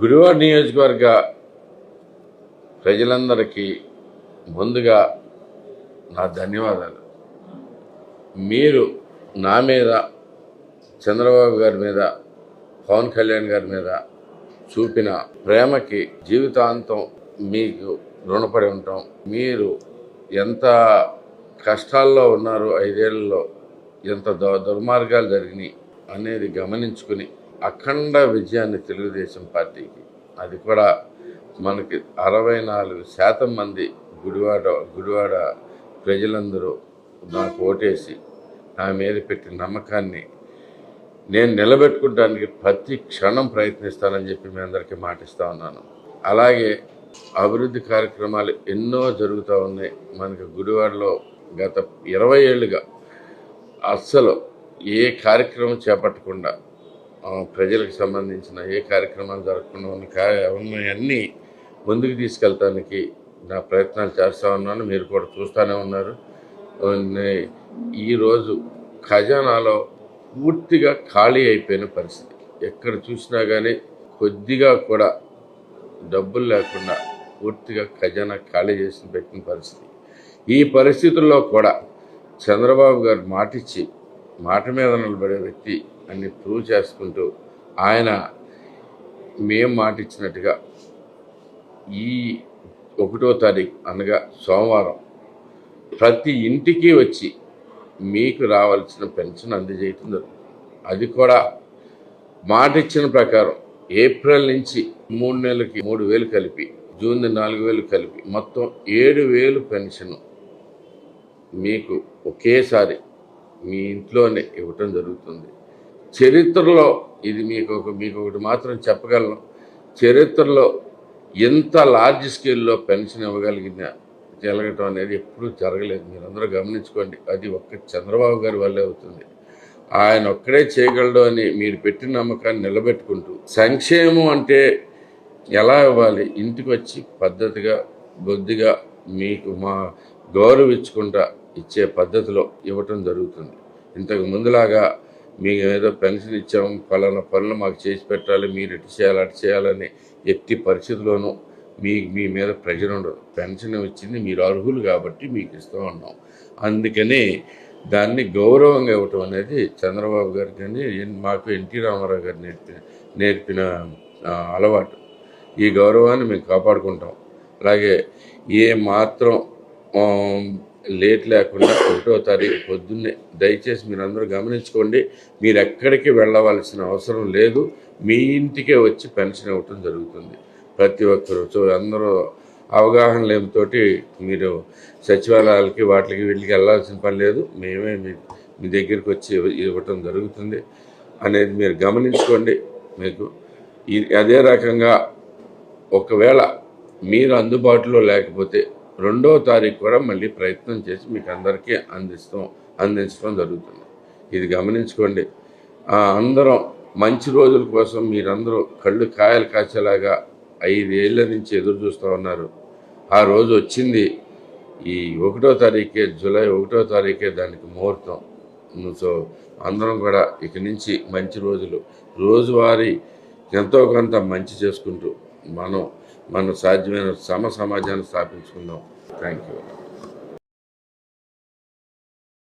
గుడివాడ నియోజకవర్గ ప్రజలందరికీ ముందుగా నా ధన్యవాదాలు. మీరు నా మీద చంద్రబాబు గారి మీద పవన్ కళ్యాణ్ గారి మీద చూపిన ప్రేమకి జీవితాంతం మీకు రుణపడి ఉంటాం. మీరు ఎంత కష్టాల్లో ఉన్నారు ఐదేళ్ళలో ఎంత దుర్మార్గాలు జరిగినాయి అనేది గమనించుకుని అఖండ విజయాన్ని తెలుగుదేశం పార్టీకి. అది కూడా మనకి అరవై నాలుగు శాతం మంది గుడివాడ గుడివాడ ప్రజలందరూ నాకు ఓటేసి నా మీద పెట్టిన నమ్మకాన్ని నేను నిలబెట్టుకోవడానికి ప్రతి క్షణం ప్రయత్నిస్తానని చెప్పి మీ అందరికీ మాటిస్తూ ఉన్నాను. అలాగే అభివృద్ధి కార్యక్రమాలు ఎన్నో జరుగుతూ ఉన్నాయి. మనకి గుడివాడలో గత ఇరవై ఏళ్ళుగా అస్సలు ఏ కార్యక్రమం చేపట్టకుండా ప్రజలకు సంబంధించిన ఏ కార్యక్రమాలు జరగకుండా ఉన్న కార్య ముందుకు తీసుకెళ్తానికి నా ప్రయత్నాలు చేస్తూ ఉన్నాను. మీరు కూడా చూస్తూనే ఉన్నారు. ఈరోజు ఖజానాలో పూర్తిగా ఖాళీ అయిపోయిన పరిస్థితి. ఎక్కడ చూసినా కానీ కొద్దిగా కూడా డబ్బులు లేకుండా పూర్తిగా ఖజానా ఖాళీ చేసి పెట్టిన పరిస్థితి. ఈ పరిస్థితుల్లో కూడా చంద్రబాబు గారు మాటిచ్చి మాట మీద నిలబడే వ్యక్తి అన్ని ప్రూవ్ చేసుకుంటూ ఆయన మేం ఇచ్చినట్టుగా ఈ ఒకటో తారీఖు అనగా సోమవారం ప్రతి ఇంటికి వచ్చి మీకు రావాల్సిన పెన్షన్ అందజేయటం జరుగుతుంది. అది కూడా మాట ఇచ్చిన ప్రకారం ఏప్రిల్ నుంచి మూడు నెలలకి మూడు వేలు కలిపి జూన్ నాలుగు వేలు కలిపి మొత్తం ఏడు వేలు పెన్షన్ మీకు ఒకేసారి మీ ఇంట్లోనే ఇవ్వటం జరుగుతుంది. చరిత్రలో ఇది మీకు ఒక మీకు ఒకటి మాత్రం చెప్పగలను. చరిత్రలో ఎంత లార్జ్ స్కేల్లో పెన్షన్ ఇవ్వగలిగిన జరగటం అనేది ఎప్పుడూ జరగలేదు. మీరందరూ గమనించుకోండి. అది ఒక్క చంద్రబాబు గారి వల్లే అవుతుంది. ఆయన ఒక్కడే చేయగలడు అని మీరు పెట్టిన నమ్మకాన్ని నిలబెట్టుకుంటూ సంక్షేమం అంటే ఎలా ఇవ్వాలి? ఇంటికి వచ్చి పద్ధతిగా బొద్దిగా మీకు మా గౌరవించుకుంటా ఇచ్చే పద్ధతిలో ఇవ్వటం జరుగుతుంది. ఇంతకు ముందులాగా మీకు ఏదో పెన్షన్ ఇచ్చాం పలానా పనులు మాకు చేసి పెట్టాలి మీరు ఇటు చేయాలి అటు చేయాలని ఎట్టి పరిస్థితుల్లోనూ మీ మీ మీద ప్రెజర్ ఉండదు. పెన్షన్ ఇచ్చింది మీరు అర్హులు కాబట్టి మీకు ఇస్తూ ఉన్నాం అందుకని దాన్ని గౌరవంగా ఇవ్వటం అనేది చంద్రబాబు గారు కానీ మాకు ఎన్టీ రామారావు గారు నేర్పిన నేర్పిన అలవాటు. ఈ గౌరవాన్ని మేము కాపాడుకుంటాం. అలాగే ఏ మాత్రం లేట్ లేకుండా ఒకటో తారీఖు పొద్దున్నే దయచేసి మీరు అందరూ గమనించుకోండి మీరు ఎక్కడికి వెళ్ళవలసిన అవసరం లేదు మీ ఇంటికే వచ్చి పెన్షన్ ఇవ్వటం జరుగుతుంది. ప్రతి ఒక్కరు సో అందరూ అవగాహన లేనితోటి మీరు సచివాలయాలకి వాటికి వీటికి వెళ్ళాల్సిన పని లేదు మేమే మీ మీ దగ్గరికి వచ్చి ఇవ్వటం జరుగుతుంది అనేది మీరు గమనించుకోండి. మీకు అదే రకంగా ఒకవేళ మీరు అందుబాటులో లేకపోతే రెండో తారీఖు కూడా మళ్ళీ ప్రయత్నం చేసి మీకు అందరికీ అందిస్తాం అందించడం జరుగుతుంది. ఇది గమనించుకోండి. అందరం మంచి రోజుల కోసం మీరందరూ కళ్ళు కాయలు కాచేలాగా ఐదేళ్ళ నుంచి ఎదురు చూస్తూ ఉన్నారు. ఆ రోజు వచ్చింది. ఈ ఒకటో తారీఖే జూలై ఒకటో తారీఖే దానికి ముహూర్తం. సో అందరం కూడా ఇక నుంచి మంచి రోజులు. రోజువారీ ఎంతో కొంత మంచి చేసుకుంటూ మనం మనం సాధ్యమైన సమ సమాజాన్ని స్థాపించుకుందాం. Thank you